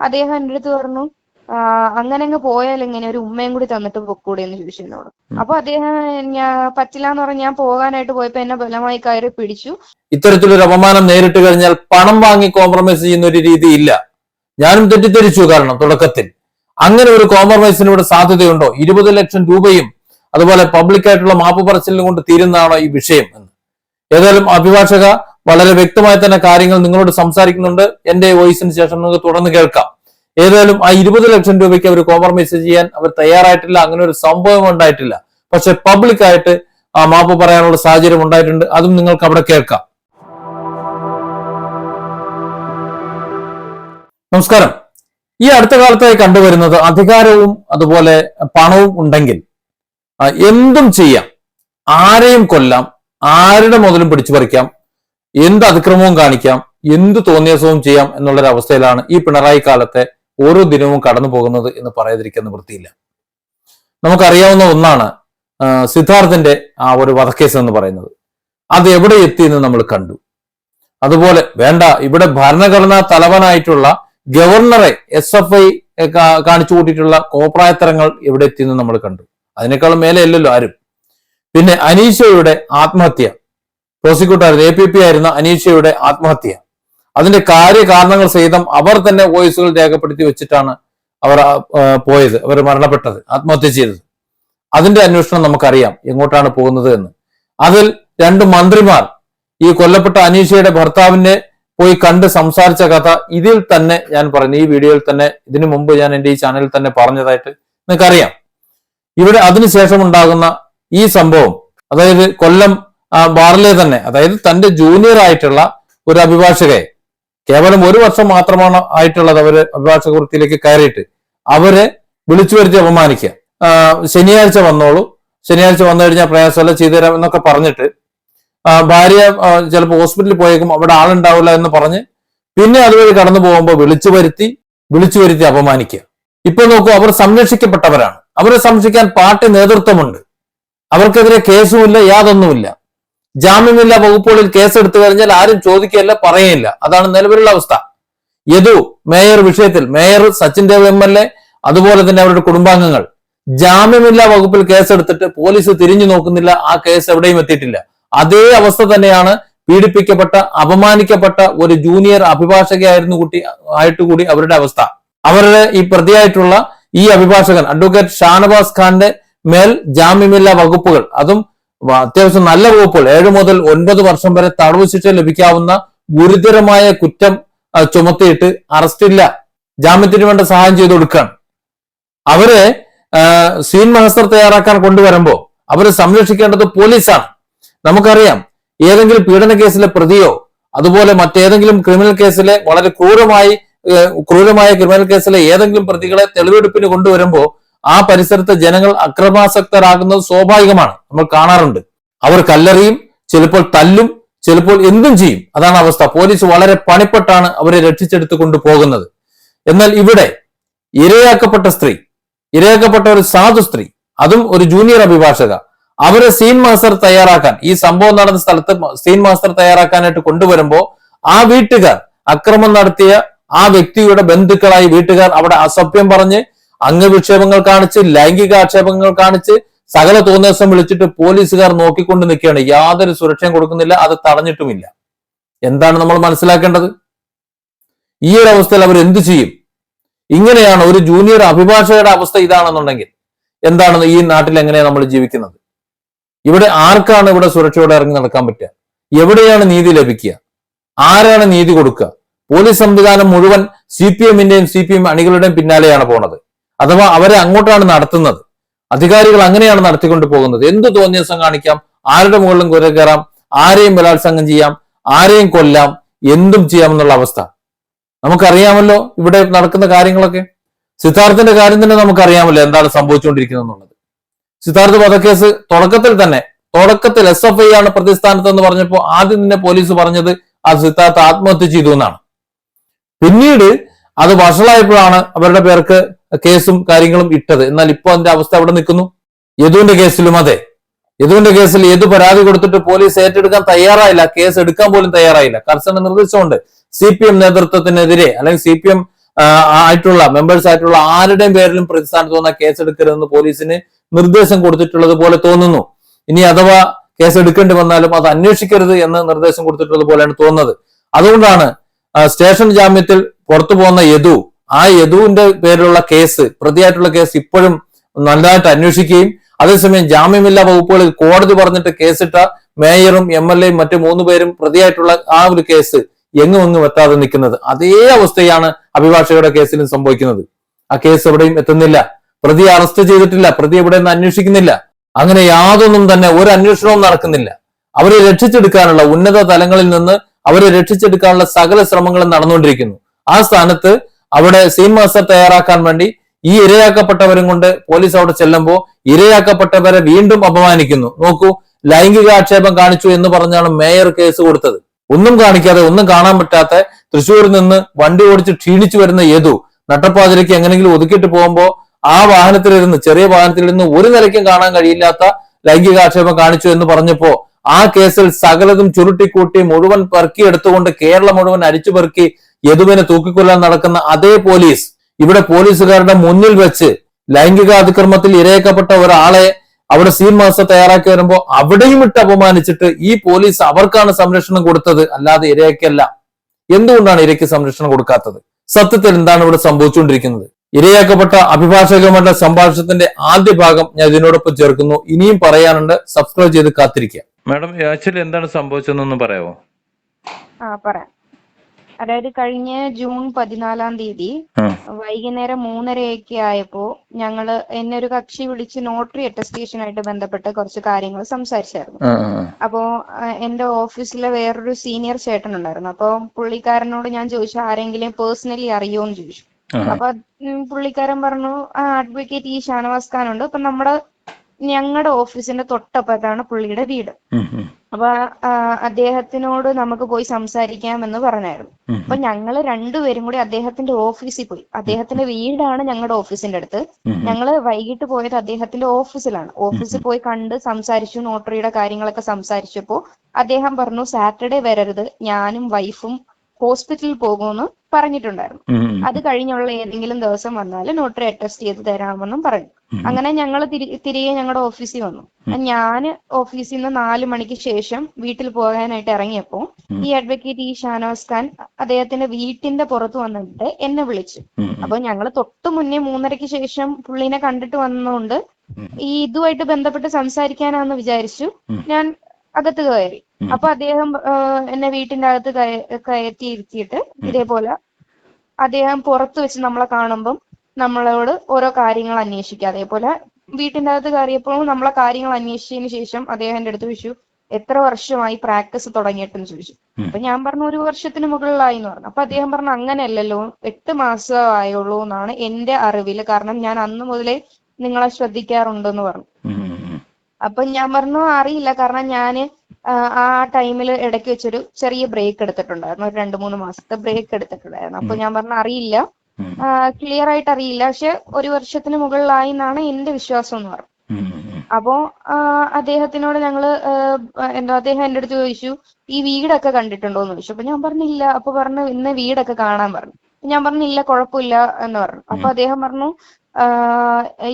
അദ്ദേഹം എന്റെ അടുത്ത് പറഞ്ഞു അങ്ങനെ അങ്ങ് പോയാൽ എങ്ങനെ ഒരു ഉമ്മയും കൂടി തന്നിട്ട് പൊക്കൂടെ എന്ന് ചോദിച്ചു എന്നോട്. അപ്പൊ അദ്ദേഹം ഞാൻ പറ്റില്ല എന്ന് പറഞ്ഞ് ഞാൻ പോകാനായിട്ട് പോയപ്പോ എന്നെ ബലമായി കയറി പിടിച്ചു. ഇത്തരത്തിലൊരു അപമാനം നേരിട്ട് കഴിഞ്ഞാൽ പണം വാങ്ങി കോംപ്രമൈസ് ചെയ്യുന്ന ഒരു രീതി ഇല്ല. ഞാനും തെറ്റിദ്ധരിച്ചു കാരണം തുടക്കത്തിൽ. അങ്ങനെ ഒരു കോംപ്രമൈസിന് ഇവിടെ സാധ്യതയുണ്ടോ? ഇരുപത് ലക്ഷം രൂപയും അതുപോലെ പബ്ലിക് ആയിട്ടുള്ള മാപ്പ് പറച്ചിലും കൊണ്ട് തീരുന്നതാണോ ഈ വിഷയം എന്ന്. ഏതായാലും അഭിഭാഷക വളരെ വ്യക്തമായി തന്നെ കാര്യങ്ങൾ നിങ്ങളോട് സംസാരിക്കുന്നുണ്ട്. എന്റെ വോയിസിന് ശേഷം നിങ്ങൾക്ക് തുടർന്ന് കേൾക്കാം. ഏതായാലും ആ ഇരുപത് ലക്ഷം രൂപയ്ക്ക് അവർ കോംപ്രമൈസ് ചെയ്യാൻ അവർ തയ്യാറായിട്ടില്ല. അങ്ങനെ ഒരു സംഭവം ഉണ്ടായിട്ടില്ല. പക്ഷെ പബ്ലിക്കായിട്ട് ആ മാപ്പ് പറയാനുള്ള സാഹചര്യം ഉണ്ടായിട്ടുണ്ട്. അതും നിങ്ങൾക്ക് അവിടെ കേൾക്കാം. നമസ്കാരം. ഈ അടുത്ത കാലത്തായി കണ്ടുവരുന്നത് അധികാരവും അതുപോലെ പണവും ഉണ്ടെങ്കിൽ എന്തും ചെയ്യാം. ആരെയും കൊല്ലാം ആരുടെ മുതലും പിടിച്ചു പറിക്കാം എന്ത് അതിക്രമവും കാണിക്കാം എന്ത് തോന്നിയസവും ചെയ്യാം എന്നുള്ളൊരു അവസ്ഥയിലാണ് ഈ പിണറായി കാലത്തെ ഓരോ ദിനവും കടന്നു പോകുന്നത് എന്ന് പറയാതിരിക്കുന്ന വൃത്തിയില്ല നമുക്കറിയാവുന്ന ഒന്നാണ് സിദ്ധാർത്ഥന്റെ ആ ഒരു വധക്കേസ് എന്ന് പറയുന്നത്. അത് എവിടെ എത്തി എന്ന് നമ്മൾ കണ്ടു. അതുപോലെ വേണ്ട ഇവിടെ ഭരണഘടനാ തലവനായിട്ടുള്ള ഗവർണറെ എസ് എഫ് ഐ കാണിച്ചു കൂട്ടിയിട്ടുള്ള കോപ്രായത്തരങ്ങൾ എവിടെ എത്തിയെന്ന് നമ്മൾ കണ്ടു. അതിനേക്കാളും മേലെ അല്ലല്ലോ ആരും. പിന്നെ അനീഷയുടെ ആത്മഹത്യ. പ്രോസിക്യൂട്ടർ എ പി പി ആയിരുന്ന അനീഷയുടെ ആത്മഹത്യ. അതിന്റെ കാര്യകാരണങ്ങൾ സഹിതം അവർ തന്നെ വോയിസുകൾ രേഖപ്പെടുത്തി വെച്ചിട്ടാണ് അവർ പോയത്. അവർ മരണപ്പെട്ടത് ആത്മഹത്യ ചെയ്തത്. അതിന്റെ അന്വേഷണം നമുക്കറിയാം എങ്ങോട്ടാണ് പോകുന്നത് എന്ന്. അതിൽ രണ്ട് മന്ത്രിമാർ ഈ കൊല്ലപ്പെട്ട അനീഷയുടെ ഭർത്താവിനെ പോയി കണ്ട് സംസാരിച്ച കഥ ഇതിൽ തന്നെ ഞാൻ പറഞ്ഞു. ഈ വീഡിയോയിൽ തന്നെ ഇതിനു മുമ്പ് ഞാൻ എന്റെ ഈ ചാനലിൽ തന്നെ പറഞ്ഞതായിട്ട് നിങ്ങൾക്കറിയാം. ഇവിടെ അതിനുശേഷം ഉണ്ടാകുന്ന ഈ സംഭവം അതായത് കൊല്ലം ബാറിലെ തന്നെ അതായത് തന്റെ ജൂനിയർ ആയിട്ടുള്ള ഒരു അഭിഭാഷകയെ കേവലം ഒരു വർഷം മാത്രമാണ് ആയിട്ടുള്ളത് അവർ അഭിഭാഷക വൃത്തിയിലേക്ക് കയറിയിട്ട്. അവരെ വിളിച്ചു വരുത്തി അപമാനിക്കുക. ശനിയാഴ്ച വന്നോളൂ. ശനിയാഴ്ച വന്നു കഴിഞ്ഞാൽ പ്രയാസമല്ല ചെയ്തുതരാം എന്നൊക്കെ പറഞ്ഞിട്ട് ഭാര്യ ചിലപ്പോൾ ഹോസ്പിറ്റലിൽ പോയേക്കും അവിടെ ആളുണ്ടാവില്ല എന്ന് പറഞ്ഞ് പിന്നെ അതുവഴി കടന്നു പോകുമ്പോൾ വിളിച്ചു വരുത്തി വിളിച്ചു വരുത്തി അപമാനിക്കുക. ഇപ്പൊ നോക്കൂ അവർ സംരക്ഷിക്കപ്പെട്ടവരാണ്. അവരെ സംരക്ഷിക്കാൻ പാർട്ടി നേതൃത്വമുണ്ട്. അവർക്കെതിരെ കേസുമില്ല യാതൊന്നുമില്ല. ജാമ്യമില്ല വകുപ്പുകളിൽ കേസെടുത്തു കഴിഞ്ഞാൽ ആരും ചോദിക്കുകയല്ല പറയുകയില്ല. അതാണ് നിലവിലുള്ള അവസ്ഥ. യദു മേയർ വിഷയത്തിൽ mayor Sachin Dev M L A അതുപോലെ തന്നെ അവരുടെ കുടുംബാംഗങ്ങൾ. ജാമ്യമില്ല വകുപ്പിൽ കേസെടുത്തിട്ട് പോലീസ് തിരിഞ്ഞു നോക്കുന്നില്ല ആ കേസ് എവിടെയും എത്തിയിട്ടില്ല. അതേ അവസ്ഥ തന്നെയാണ് പീഡിപ്പിക്കപ്പെട്ട അപമാനിക്കപ്പെട്ട ഒരു ജൂനിയർ അഭിഭാഷകയായിരുന്നു കുട്ടി ആയിട്ട് കൂടി അവരുടെ അവസ്ഥ. അവരുടെ ഈ പ്രതിയായിട്ടുള്ള ഈ അഭിഭാഷകൻ അഡ്വക്കേറ്റ് ഷാനവാസ് ഖാന്റെ മേൽ ജാമ്യമില്ല വകുപ്പുകൾ അതും അത്യാവശ്യം നല്ല വകുപ്പുകൾ. ഏഴ് മുതൽ ഒൻപത് വർഷം വരെ തടവ് ശിക്ഷ ലഭിക്കാവുന്ന ഗുരുതരമായ കുറ്റം ചുമത്തിയിട്ട് അറസ്റ്റില്ല ജാമ്യത്തിന് വേണ്ട സഹായം ചെയ്തു കൊടുക്കുകയാണ്. അവരെ സീൻ മഹസർ തയ്യാറാക്കാൻ കൊണ്ടുവരുമ്പോ അവരെ സംരക്ഷിക്കേണ്ടത് പോലീസാണ്. നമുക്കറിയാം ഏതെങ്കിലും പീഡന കേസിലെ പ്രതിയോ അതുപോലെ മറ്റേതെങ്കിലും ക്രിമിനൽ കേസിലെ വളരെ ക്രൂരമായി ക്രൂരമായ ക്രിമിനൽ കേസിലെ ഏതെങ്കിലും പ്രതികളെ തെളിവെടുപ്പിന് കൊണ്ടുവരുമ്പോ ആ പരിസരത്തെ ജനങ്ങൾ അക്രമാസക്തരാകുന്നത് സ്വാഭാവികമാണ്. നമ്മൾ കാണാറുണ്ട്. അവർ കല്ലെറിയും ചിലപ്പോൾ തല്ലും ചിലപ്പോൾ എന്തും ചെയ്യും. അതാണ് അവസ്ഥ. പോലീസ് വളരെ പണിപ്പെട്ടാണ് അവരെ രക്ഷിച്ചെടുത്ത് കൊണ്ടുപോകുന്നത്. എന്നാൽ ഇവിടെ ഇരയാക്കപ്പെട്ട സ്ത്രീ ഇരയാക്കപ്പെട്ട ഒരു സാധു സ്ത്രീ അതും ഒരു ജൂനിയർ അഭിഭാഷക അവരെ സീൻ മാസ്റ്റർ തയ്യാറാക്കാൻ ഈ സംഭവം നടന്ന സ്ഥലത്ത് സീൻ മാസ്റ്റർ തയ്യാറാക്കാനായിട്ട് കൊണ്ടുവരുമ്പോ ആ വീട്ടുകാർ അക്രമം നടത്തിയ ആ വ്യക്തിയുടെ ബന്ധുക്കളായി വീട്ടുകാർ അവിടെ അസഭ്യം പറഞ്ഞ് അംഗവിക്ഷേപങ്ങൾ കാണിച്ച് ലൈംഗിക ആക്ഷേപങ്ങൾ കാണിച്ച് സകല തോന്നിയസം വിളിച്ചിട്ട് പോലീസുകാർ നോക്കിക്കൊണ്ട് നിൽക്കുകയാണ്. യാതൊരു സുരക്ഷയും കൊടുക്കുന്നില്ല അത് തടഞ്ഞിട്ടുമില്ല. എന്താണ് നമ്മൾ മനസ്സിലാക്കേണ്ടത്? ഈ ഒരു അവസ്ഥയിൽ അവർ എന്തു ചെയ്യും? ഇങ്ങനെയാണ് ഒരു ജൂനിയർ അഭിഭാഷകയുടെ അവസ്ഥ ഇതാണെന്നുണ്ടെങ്കിൽ എന്താണ് ഈ നാട്ടിൽ എങ്ങനെയാണ് നമ്മൾ ജീവിക്കുന്നത്? ഇവിടെ ആർക്കാണ് ഇവിടെ സുരക്ഷയോടെ ഇറങ്ങി നടക്കാൻ പറ്റുക? എവിടെയാണ് നീതി ലഭിക്കുക? ആരാണ് നീതി കൊടുക്കുക? പോലീസ് സംവിധാനം മുഴുവൻ സി പി എമ്മിന്റെയും സി പി എം അണികളുടെയും പിന്നാലെയാണ് പോണത്. അഥവാ അവരെ അങ്ങോട്ടാണ് നടത്തുന്നത്. അധികാരികൾ അങ്ങനെയാണ് നടത്തിക്കൊണ്ട് പോകുന്നത്. എന്ത് തോന്നിയ ദിവസം കാണിക്കാം? ആരുടെ മുകളിലും കുര കയറാം? ആരെയും ബലാത്സംഗം ചെയ്യാം? ആരെയും കൊല്ലാം? എന്തും ചെയ്യാം എന്നുള്ള അവസ്ഥ. നമുക്കറിയാമല്ലോ ഇവിടെ നടക്കുന്ന കാര്യങ്ങളൊക്കെ. സിദ്ധാർത്ഥന്റെ കാര്യം തന്നെ നമുക്കറിയാമല്ലോ എന്താണ് സംഭവിച്ചുകൊണ്ടിരിക്കുന്നത് എന്നുള്ളത് സിദ്ധാർത്ഥ് വധക്കേസ് തുടക്കത്തിൽ തന്നെ തുടക്കത്തിൽ എസ് എഫ് ഐ ആണ് പ്രതിസ്ഥാനത്ത് എന്ന് പറഞ്ഞപ്പോൾ ആദ്യം തന്നെ പോലീസ് പറഞ്ഞത് ആ സിദ്ധാർത്ഥ ആത്മഹത്യ ചെയ്തു എന്നാണ്. പിന്നീട് അത് വഷളായപ്പോഴാണ് അവരുടെ പേർക്ക് കേസും കാര്യങ്ങളും ഇട്ടത്. എന്നാൽ ഇപ്പോൾ അതിന്റെ അവസ്ഥ അവിടെ നിൽക്കുന്നു. യദുവിന്റെ കേസിലും അതെ. യദുവിന്റെ കേസിൽ യദു പരാതി കൊടുത്തിട്ട് പോലീസ് ഏറ്റെടുക്കാൻ തയ്യാറായില്ല. കേസ് എടുക്കാൻ പോലും തയ്യാറായില്ല. കർശന നിർദ്ദേശമുണ്ട്. സി പി എം നേതൃത്വത്തിനെതിരെ അല്ലെങ്കിൽ സി പി എം ആയിട്ടുള്ള മെമ്പേഴ്സ് ആയിട്ടുള്ള ആരുടെയും പേരിലും പ്രതിസ്ഥാനത്ത് വന്ന കേസെടുക്കരുതെന്ന് പോലീസിന് നിർദ്ദേശം കൊടുത്തിട്ടുള്ളത് പോലെ തോന്നുന്നു. ഇനി അഥവാ കേസ് എടുക്കേണ്ടി വന്നാലും അത് അന്വേഷിക്കരുത് എന്ന് നിർദ്ദേശം കൊടുത്തിട്ടുള്ളത് പോലെയാണ് തോന്നുന്നത്. അതുകൊണ്ടാണ് സ്റ്റേഷൻ ജാമ്യത്തിൽ പുറത്തു പോകുന്ന യദു ആ യദുവിന്റെ പേരിലുള്ള കേസ് പ്രതിയായിട്ടുള്ള കേസ് ഇപ്പോഴും നല്ലതായിട്ട് അന്വേഷിക്കുകയും അതേസമയം ജാമ്യമില്ലാ വകുപ്പുകളിൽ കോടതി പറഞ്ഞിട്ട് കേസിട്ട മേയറും എം എൽ എയും മറ്റു മൂന്ന് പേരും പ്രതിയായിട്ടുള്ള ആ ഒരു കേസ് എങ്ങും എങ്ങും എത്താതെ നിൽക്കുന്നത്. അതേ അവസ്ഥയാണ് അഭിഭാഷകരുടെ കേസിലും സംഭവിക്കുന്നത്. ആ കേസ് എവിടെയും എത്തുന്നില്ല. പ്രതി അറസ്റ്റ് ചെയ്തിട്ടില്ല. പ്രതി എവിടെ നിന്ന് അന്വേഷിക്കുന്നില്ല. അങ്ങനെ യാതൊന്നും തന്നെ ഒരു അന്വേഷണവും നടക്കുന്നില്ല. അവരെ രക്ഷിച്ചെടുക്കാനുള്ള ഉന്നത തലങ്ങളിൽ നിന്ന് അവരെ രക്ഷിച്ചെടുക്കാനുള്ള സകല ശ്രമങ്ങളും നടന്നുകൊണ്ടിരിക്കുന്നു. ആ സ്ഥാനത്ത് അവിടെ സീൻ മാസ്റ്റർ തയ്യാറാക്കാൻ വേണ്ടി ഈ ഇരയാക്കപ്പെട്ടവരും കൊണ്ട് പോലീസ് അവിടെ ചെല്ലുമ്പോൾ ഇരയാക്കപ്പെട്ടവരെ വീണ്ടും അപമാനിക്കുന്നു. നോക്കൂ ലൈംഗിക ആക്ഷേപം കാണിച്ചു എന്ന് പറഞ്ഞാണ് മേയർ കേസ് കൊടുത്തത്. ഒന്നും കാണിക്കാതെ ഒന്നും കാണാൻ പറ്റാത്ത തൃശ്ശൂരിൽ നിന്ന് വണ്ടി ഓടിച്ച് ക്ഷീണിച്ചു വരുന്ന യദു നട്ടപ്പാതിരയ്ക്ക് എങ്ങനെങ്കിലും ഒതുക്കിയിട്ട് പോകുമ്പോൾ ആ വാഹനത്തിലിരുന്ന് ചെറിയ വാഹനത്തിലിരുന്ന് ഒരു നിലയ്ക്കും കാണാൻ കഴിയില്ലാത്ത ലൈംഗിക ആക്ഷേപം കാണിച്ചു എന്ന് പറഞ്ഞപ്പോ ആ കേസിൽ സകലതും ചുരുട്ടിക്കൂട്ടി മുഴുവൻ പെറുക്കി എടുത്തുകൊണ്ട് കേരളം മുഴുവൻ അരിച്ചു പെറുക്കി യദുവിനെ തൂക്കിക്കൊല്ലാൻ നടക്കുന്ന അതേ പോലീസ് ഇവിടെ പോലീസുകാരുടെ മുന്നിൽ വെച്ച് ലൈംഗിക അതിക്രമത്തിൽ ഇരയാക്കപ്പെട്ട ഒരാളെ അവിടെ സീൻ മാസ്റ്റർ തയ്യാറാക്കി വരുമ്പോൾ അവിടെയും ഇട്ട് അപമാനിച്ചിട്ട് ഈ പോലീസ് അവർക്കാണ് സംരക്ഷണം കൊടുത്തത് അല്ലാതെ ഇരയ്ക്കല്ല എന്തുകൊണ്ടാണ് ഇരയ്ക്ക് സംരക്ഷണം കൊടുക്കാത്തത്? സത്യത്തിൽ എന്താണ് ഇവിടെ സംഭവിച്ചുകൊണ്ടിരിക്കുന്നത്? ഇരയാക്കപ്പെട്ട അഭിഭാഷകമായിട്ടുള്ള സംഭാഷണത്തിന്റെ ആദ്യ ഭാഗം ഞാൻ ഇതിനോടൊപ്പം ചേർക്കുന്നു. ഇനിയും പറയാനുണ്ട്. സബ്സ്ക്രൈബ് ചെയ്ത് കാത്തിരിക്കുക. മാഡം ആക്ച്വലി എന്താണ് സംഭവിച്ചതെന്നൊന്ന് പറയാമോ ആ പറയാം. അതായത് കഴിഞ്ഞ ജൂൺ പതിനാലാം തീയതി വൈകുന്നേരം മൂന്നരയൊക്കെ ആയപ്പോ ഞങ്ങൾ എന്നെ ഒരു കക്ഷി വിളിച്ച് നോട്ടറി അറ്റസ്റ്റേഷനായിട്ട് ബന്ധപ്പെട്ട കുറച്ച് കാര്യങ്ങൾ സംസാരിച്ചായിരുന്നു. അപ്പോ എന്റെ ഓഫീസിലെ വേറൊരു സീനിയർ ചേട്ടൻ ഉണ്ടായിരുന്നു അപ്പൊ പുള്ളിക്കാരനോട് ഞാൻ ചോദിച്ചു ആരെങ്കിലും പേഴ്സണലി അറിയോന്ന് ചോദിച്ചു. അപ്പൊ പുള്ളിക്കാരൻ പറഞ്ഞു അഡ്വക്കേറ്റ് ഈ ഷാനവാസ് ഖാൻ ഉണ്ട് അപ്പൊ നമ്മുടെ ഞങ്ങളുടെ ഓഫീസിന്റെ തൊട്ടപ്പുറത്താണ് പുള്ളിയുടെ വീട്. അപ്പൊ അദ്ദേഹത്തിനോട് നമുക്ക് പോയി സംസാരിക്കാമെന്ന് പറഞ്ഞായിരുന്നു. അപ്പൊ ഞങ്ങൾ രണ്ടുപേരും കൂടി അദ്ദേഹത്തിന്റെ ഓഫീസിൽ പോയി. അദ്ദേഹത്തിന്റെ വീടാണ് ഞങ്ങളുടെ ഓഫീസിന്റെ അടുത്ത്. ഞങ്ങൾ വൈകിട്ട് പോയത് അദ്ദേഹത്തിന്റെ ഓഫീസിലാണ്. ഓഫീസിൽ പോയി കണ്ട് സംസാരിച്ചു നോട്ടറിയുടെ കാര്യങ്ങളൊക്കെ സംസാരിച്ചപ്പോ അദ്ദേഹം പറഞ്ഞു സാറ്റർഡേ വരരുത്. ഞാനും വൈഫും ഹോസ്പിറ്റലിൽ പോകുമെന്ന് പറഞ്ഞിട്ടുണ്ടായിരുന്നു. അത് കഴിഞ്ഞുള്ള ഏതെങ്കിലും ദിവസം വന്നാൽ നോട്ടറി അറ്റസ്റ്റ് ചെയ്ത് തരാമെന്നും പറഞ്ഞു. അങ്ങനെ ഞങ്ങൾ തിരികെ ഞങ്ങളുടെ ഓഫീസിൽ വന്നു. ഞാൻ ഓഫീസിൽ നിന്ന് നാല് മണിക്ക് ശേഷം വീട്ടിൽ പോകാനായിട്ട് ഇറങ്ങിയപ്പോ ഈ അഡ്വക്കേറ്റ് ഈ ഷാനവാസ് ഖാൻ അദ്ദേഹത്തിന്റെ വീട്ടിന്റെ പുറത്ത് വന്നിട്ട് എന്നെ വിളിച്ചു. അപ്പൊ ഞങ്ങൾ തൊട്ട് മുന്നേ മൂന്നരയ്ക്ക് ശേഷം പുള്ളിനെ കണ്ടിട്ട് വന്നതുകൊണ്ട് ഈ ഇതുമായിട്ട് ബന്ധപ്പെട്ട് സംസാരിക്കാനാന്ന് വിചാരിച്ചു. ഞാൻ അകത്ത് കയറി. അപ്പൊ അദ്ദേഹം എന്നെ വീട്ടിന്റെ അകത്ത് കയറ്റി ഇരുത്തിയിട്ട് ഇതേപോലെ അദ്ദേഹം പുറത്ത് വെച്ച് നമ്മളെ കാണുമ്പം നമ്മളോട് ഓരോ കാര്യങ്ങൾ അന്വേഷിക്കുക അതേപോലെ വീട്ടിന്റെ അകത്ത് കയറിയപ്പോൾ നമ്മളെ കാര്യങ്ങൾ അന്വേഷിച്ചതിന് ശേഷം അദ്ദേഹം എന്റെ അടുത്ത് ചോദിച്ചു എത്ര വർഷമായി പ്രാക്ടീസ് തുടങ്ങിയിട്ടെന്ന് ചോദിച്ചു. അപ്പൊ ഞാൻ പറഞ്ഞു ഒരു വർഷത്തിന് മുകളിലായി എന്ന് പറഞ്ഞു. അപ്പൊ അദ്ദേഹം പറഞ്ഞു അങ്ങനെയല്ലല്ലോ എട്ട് മാസമായുള്ളൂ എന്നാണ് എന്റെ അറിവിൽ. കാരണം ഞാൻ അന്ന് മുതലേ നിങ്ങളെ ശ്രദ്ധിക്കാറുണ്ടെന്ന് പറഞ്ഞു. അപ്പൊ ഞാൻ പറഞ്ഞു അറിയില്ല. കാരണം ഞാൻ ആ, ടൈമിൽ ഇടയ്ക്ക് വെച്ചൊരു ചെറിയ ബ്രേക്ക് എടുത്തിട്ടുണ്ടായിരുന്നു. ഒരു രണ്ട് മൂന്ന് മാസത്തെ ബ്രേക്ക് എടുത്തിട്ടുണ്ടായിരുന്നു. അപ്പൊ ഞാൻ പറഞ്ഞു അറിയില്ല. ക്ലിയർ ആയിട്ട് അറിയില്ല. പക്ഷെ ഒരു വർഷത്തിന് മുകളിലായി എന്നാണ് എന്റെ വിശ്വാസം എന്ന് പറഞ്ഞു. അപ്പോ അദ്ദേഹത്തിനോട് ഞങ്ങൾ എന്താ അദ്ദേഹം എന്റെ അടുത്ത് ചോദിച്ചു ഈ വീടൊക്കെ കണ്ടിട്ടുണ്ടോ? എന്ന് ചോദിച്ചു. അപ്പൊ ഞാൻ പറഞ്ഞില്ല. അപ്പൊ പറഞ്ഞു ഇന്ന് വീടൊക്കെ കാണാൻ പറഞ്ഞു. ഞാൻ പറഞ്ഞില്ല കുഴപ്പമില്ല എന്ന് പറഞ്ഞു. അപ്പൊ അദ്ദേഹം പറഞ്ഞു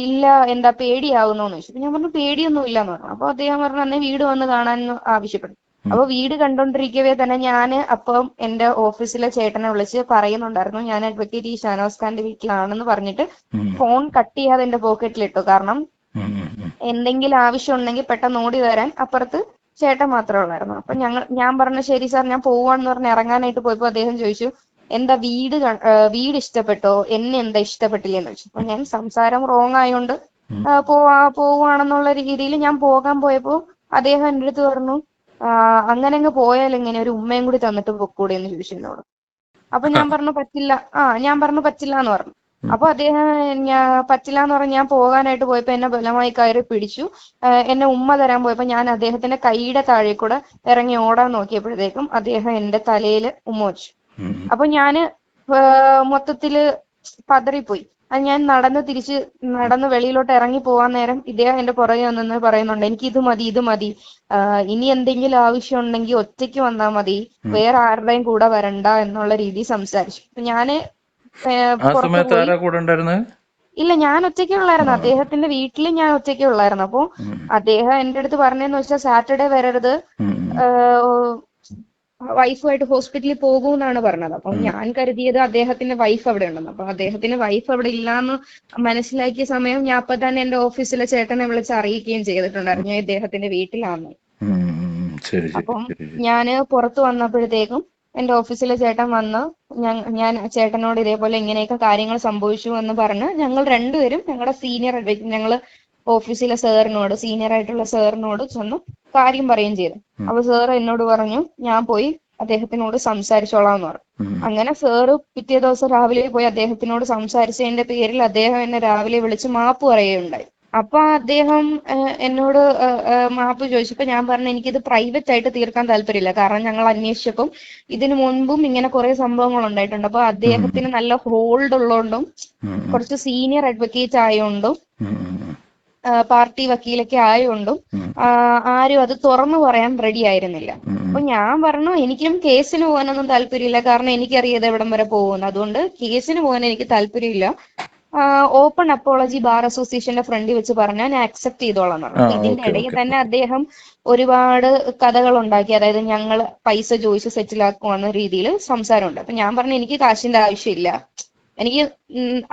ഇല്ല എന്താ പേടിയാവുന്നു എന്ന് ചോദിച്ചു. അപ്പൊ ഞാൻ പറഞ്ഞു പേടിയൊന്നും ഇല്ല എന്ന് പറഞ്ഞു. അപ്പൊ അദ്ദേഹം പറഞ്ഞു അന്നേ വീട് വന്ന് കാണാൻ ആവശ്യപ്പെട്ടു. അപ്പൊ വീട് കണ്ടോണ്ടിരിക്കവേ തന്നെ ഞാൻ അപ്പം എന്റെ ഓഫീസിലെ ചേട്ടനെ വിളിച്ച് പറയുന്നുണ്ടായിരുന്നു. ഞാൻ അഡ്വക്കേറ്റ് ഈ ഷാനവാസ് ഖാന്റെ വീട്ടിലാണെന്ന് പറഞ്ഞിട്ട് ഫോൺ കട്ട് ചെയ്യാതെ എന്റെ പോക്കറ്റിലിട്ടു. കാരണം എന്തെങ്കിലും ആവശ്യം ഉണ്ടെങ്കിൽ പെട്ടെന്ന് ഓടി വരാൻ അപ്പുറത്ത് ചേട്ടൻ മാത്രമേ ഉള്ളായിരുന്നു. അപ്പൊ ഞങ്ങൾ ഞാൻ പറഞ്ഞു ശരി സാർ ഞാൻ പോവാന്ന് പറഞ്ഞ് ഇറങ്ങാനായിട്ട് പോയപ്പോ അദ്ദേഹം ചോദിച്ചു എന്താ വീട് വീട് ഇഷ്ടപ്പെട്ടോ? എന്നെ എന്താ ഇഷ്ടപ്പെട്ടില്ലെന്ന് ചോദിച്ചു. അപ്പൊ ഞാൻ സംസാരം റോങ് ആയതുകൊണ്ട് പോവാ പോവാണെന്നുള്ള രീതിയിൽ ഞാൻ പോകാൻ പോയപ്പോ അദ്ദേഹം എന്റെ അടുത്ത് പറഞ്ഞു അങ്ങനെ അങ്ങ് പോയാൽ എങ്ങനെ? ഒരു ഉമ്മയും കൂടി തന്നിട്ട് പൊക്കൂടെ എന്ന് ചോദിച്ചു എന്നോട്. അപ്പൊ ഞാൻ പറഞ്ഞു പറ്റില്ല. ആ ഞാൻ പറഞ്ഞു പറ്റില്ല എന്ന് പറഞ്ഞു അപ്പൊ അദ്ദേഹം ഞാൻ പറ്റില്ല എന്ന് പറഞ്ഞ് ഞാൻ പോകാനായിട്ട് പോയപ്പോ എന്നെ ബലമായി കയറി പിടിച്ചു. എന്നെ ഉമ്മ തരാൻ പോയപ്പോ ഞാൻ അദ്ദേഹത്തിന്റെ കൈയുടെ താഴെ കൂടെ ഇറങ്ങി ഓടാൻ നോക്കിയപ്പോഴത്തേക്കും അദ്ദേഹം എന്റെ തലയിൽ ഉമ്മ വെച്ചു. അപ്പൊ ഞാൻ മൊത്തത്തിൽ പതറിപ്പോയി. അത് ഞാൻ നടന്ന് തിരിച്ച് നടന്ന് വെളിയിലോട്ട് ഇറങ്ങി പോവാൻ നേരം ഇദ്ദേഹം എന്റെ പുറകെ വന്നെന്ന് പറയുന്നുണ്ട്. എനിക്ക് ഇത് മതി ഇത് മതി. ഇനി എന്തെങ്കിലും ആവശ്യം ഉണ്ടെങ്കിൽ ഒറ്റയ്ക്ക് വന്നാ മതി. വേറെ ആരുടെയും കൂടെ വരണ്ട എന്നുള്ള രീതി സംസാരിച്ചു. ഞാൻ ഇല്ല ഞാൻ ഒറ്റയ്ക്ക് ഉള്ളായിരുന്നു. അദ്ദേഹത്തിന്റെ വീട്ടിൽ ഞാൻ ഒറ്റയ്ക്ക് ഉള്ളായിരുന്നു. അപ്പൊ അദ്ദേഹം എന്റെ അടുത്ത് പറഞ്ഞെന്ന് വെച്ചാൽ സാറ്റർഡേ വരരുത്. വൈഫുമായിട്ട് ഹോസ്പിറ്റലിൽ പോകൂ എന്നാണ് പറഞ്ഞത്. അപ്പം ഞാൻ കരുതിയത് അദ്ദേഹത്തിന്റെ വൈഫ് അവിടെ ഉണ്ടെന്ന്. അപ്പൊ അദ്ദേഹത്തിന്റെ വൈഫ് അവിടെ ഇല്ലാന്ന് മനസ്സിലാക്കിയ സമയം ഞാൻ അപ്പൊ തന്നെ എന്റെ ഓഫീസിലെ ചേട്ടനെ വിളിച്ച് അറിയിക്കുകയും ചെയ്തിട്ടുണ്ടായിരുന്നു. ഞാൻ ഇദ്ദേഹത്തിന്റെ വീട്ടിലാന്ന്. അപ്പം. ഞാൻ പുറത്ത് വന്നപ്പോഴത്തേക്കും എന്റെ ഓഫീസിലെ ചേട്ടൻ വന്ന് ഞാൻ ഞാൻ ചേട്ടനോട് ഇതേപോലെ ഇങ്ങനെയൊക്കെ കാര്യങ്ങൾ സംഭവിച്ചു എന്ന് പറഞ്ഞ് ഞങ്ങൾ രണ്ടുപേരും ഞങ്ങളുടെ സീനിയർ അഡ്വൈറ്റ് ഞങ്ങൾ ഓഫീസിലെ സാറിനോട് സീനിയർ ആയിട്ടുള്ള സാറിനോട് ചെന്ന് കാര്യം പറയുകയും ചെയ്തു. അപ്പൊ സാർ എന്നോട് പറഞ്ഞു ഞാൻ പോയി അദ്ദേഹത്തിനോട് സംസാരിച്ചോളാം എന്ന് പറഞ്ഞു അങ്ങനെ സാറ് പിറ്റേ ദിവസം രാവിലെ പോയി അദ്ദേഹത്തിനോട് സംസാരിച്ചതിന്റെ പേരിൽ അദ്ദേഹം എന്നെ രാവിലെ വിളിച്ച് മാപ്പ് പറയുകയുണ്ടായി. അപ്പൊ അദ്ദേഹം എന്നോട് മാപ്പ് ചോദിച്ചപ്പോ ഞാൻ പറഞ്ഞു എനിക്കിത് പ്രൈവറ്റ് ആയിട്ട് തീർക്കാൻ താല്പര്യമില്ല. കാരണം ഞങ്ങൾ അന്വേഷിച്ചപ്പം ഇതിനു മുൻപും ഇങ്ങനെ കുറെ സംഭവങ്ങൾ ഉണ്ടായിട്ടുണ്ട്. അപ്പൊ അദ്ദേഹത്തിന് നല്ല ഹോൾഡ് ഉള്ളതുകൊണ്ടും. കുറച്ച് സീനിയർ അഡ്വക്കേറ്റ് ആയതുകൊണ്ടും പാർട്ടി വക്കീലൊക്കെ ആയതുകൊണ്ടും. ആരും അത് തുറന്നു പറയാൻ റെഡി ആയിരുന്നില്ല. അപ്പൊ ഞാൻ പറഞ്ഞു എനിക്കും കേസിന് പോകാനൊന്നും താല്പര്യമില്ല. കാരണം എനിക്കറിയാതെ എവിടം വരെ പോകുന്നു അതുകൊണ്ട് കേസിന് പോകാൻ എനിക്ക് താല്പര്യമില്ല. ഓപ്പൺ അപ്പോളജി ബാർ അസോസിയേഷന്റെ ഫ്രണ്ടിൽ വെച്ച് പറഞ്ഞാൽ ഞാൻ അക്സെപ്റ്റ് ചെയ്തോളാം പറഞ്ഞു. ഇതിന്റെ ഇടയിൽ തന്നെ അദ്ദേഹം ഒരുപാട് കഥകൾ ഉണ്ടാക്കി അതായത് ഞങ്ങൾ പൈസ ചോദിച്ച് സെറ്റിൽ ആക്കുവാന്ന രീതിയിൽ സംസാരമുണ്ട്. അപ്പൊ ഞാൻ പറഞ്ഞു എനിക്ക് കാശിന്റെ ആവശ്യമില്ല. എനിക്ക്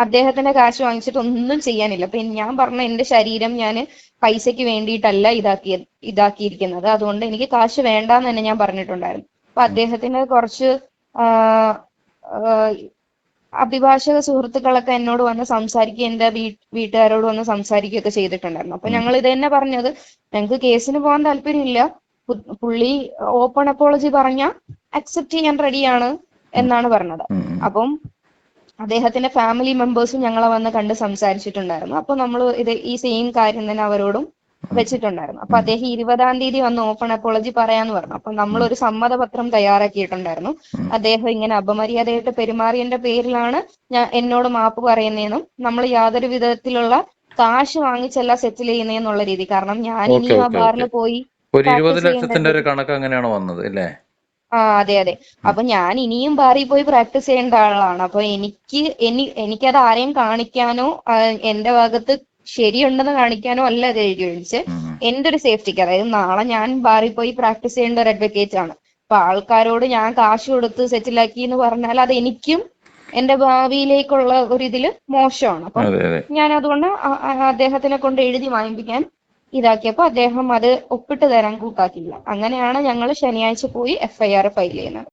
അദ്ദേഹത്തിന്റെ കാശ് വാങ്ങിച്ചിട്ട് ഒന്നും ചെയ്യാനില്ല. അപ്പൊ ഞാൻ പറഞ്ഞ എന്റെ ശരീരം ഞാൻ പൈസയ്ക്ക് വേണ്ടിയിട്ടല്ല ഇതാക്കിയ ഇതാക്കിയിരിക്കുന്നത്. അതുകൊണ്ട് എനിക്ക് കാശ് വേണ്ടാന്ന് തന്നെ ഞാൻ പറഞ്ഞിട്ടുണ്ടായിരുന്നു. അപ്പൊ അദ്ദേഹത്തിന് കുറച്ച് അഭിഭാഷക സുഹൃത്തുക്കളൊക്കെ എന്നോട് വന്ന് സംസാരിക്കുക എന്റെ വീ വീട്ടുകാരോട് വന്ന് സംസാരിക്കുകയൊക്കെ ചെയ്തിട്ടുണ്ടായിരുന്നു. അപ്പൊ ഞങ്ങൾ ഇത് തന്നെ പറഞ്ഞത് ഞങ്ങൾക്ക് കേസിന് പോകാൻ താല്പര്യമില്ല. പുള്ളി ഓപ്പൺ അപ്പോളജി പറഞ്ഞ അക്സെപ്റ്റ് ചെയ്യാൻ റെഡിയാണ് എന്നാണ് പറഞ്ഞത്. അപ്പം അദ്ദേഹത്തിന്റെ ഫാമിലി മെമ്പേഴ്സും ഞങ്ങളെ വന്ന് കണ്ട് സംസാരിച്ചിട്ടുണ്ടായിരുന്നു. അപ്പൊ നമ്മൾ ഇത് ഈ സെയിം കാര്യം തന്നെ അവരോടും വെച്ചിട്ടുണ്ടായിരുന്നു. അപ്പൊ അദ്ദേഹം ഇരുപതാം തീയതി വന്ന് ഓപ്പൺ അപ്പോളജി പറയാന്ന് പറഞ്ഞു. അപ്പൊ നമ്മൾ ഒരു സമ്മതപത്രം തയ്യാറാക്കിയിട്ടുണ്ടായിരുന്നു. അദ്ദേഹം ഇങ്ങനെ അപമര്യാദയായിട്ട് പെരുമാറിയതിന്റെ പേരിലാണ് ഞാൻ എന്നോട് മാപ്പ് പറയുന്നതെന്നും നമ്മൾ യാതൊരു വിധത്തിലുള്ള കാശ് വാങ്ങിച്ചല്ല സെറ്റിൽ ചെയ്യുന്നതെന്നുള്ള രീതി. കാരണം ഞാൻ ഇനി ഇനിയും ആ ബാറിൽ പോയി ഒരു ഇരുപത് ലക്ഷത്തിന്റെ ഒരു കണക്ക് അങ്ങനെയാണ് വന്നത് അല്ലേ? ആ അതെ അതെ. അപ്പൊ ഞാൻ ഇനിയും ബാറിൽ പോയി പ്രാക്ടീസ് ചെയ്യേണ്ട ആളാണ്. അപ്പൊ എനിക്ക് എനി എനിക്കത് ആരെയും കാണിക്കാനോ എന്റെ ഭാഗത്ത് ശരിയുണ്ടെന്ന് കാണിക്കാനോ അല്ല അത് എഴുതി ഒഴിച്ച്. എന്റെ ഒരു സേഫ്റ്റിക്ക് അതായത് നാളെ ഞാൻ ബാറിൽ പോയി പ്രാക്ടീസ് ചെയ്യേണ്ട ഒരു അഡ്വക്കേറ്റ് ആണ്. അപ്പൊ ആൾക്കാരോട് ഞാൻ കാശ് കൊടുത്ത് സെറ്റിലാക്കി എന്ന് പറഞ്ഞാൽ അത് എനിക്കും എന്റെ ഭാവിയിലേക്കുള്ള ഒരു ഇതിൽ മോശമാണ്. അപ്പം ഞാൻ അതുകൊണ്ട് അദ്ദേഹത്തിനെ കൊണ്ട് എഴുതി വാങ്ങിപ്പിക്കാൻ ഇതാക്കിയപ്പോ അദ്ദേഹം അത് ഒപ്പിട്ട് തരാൻ കൂട്ടാക്കില്ല അങ്ങനെയാണ് ഞങ്ങൾ ശനിയാഴ്ച പോയി എഫ്ഐആർ ഫയൽ ചെയ്യുന്നത്.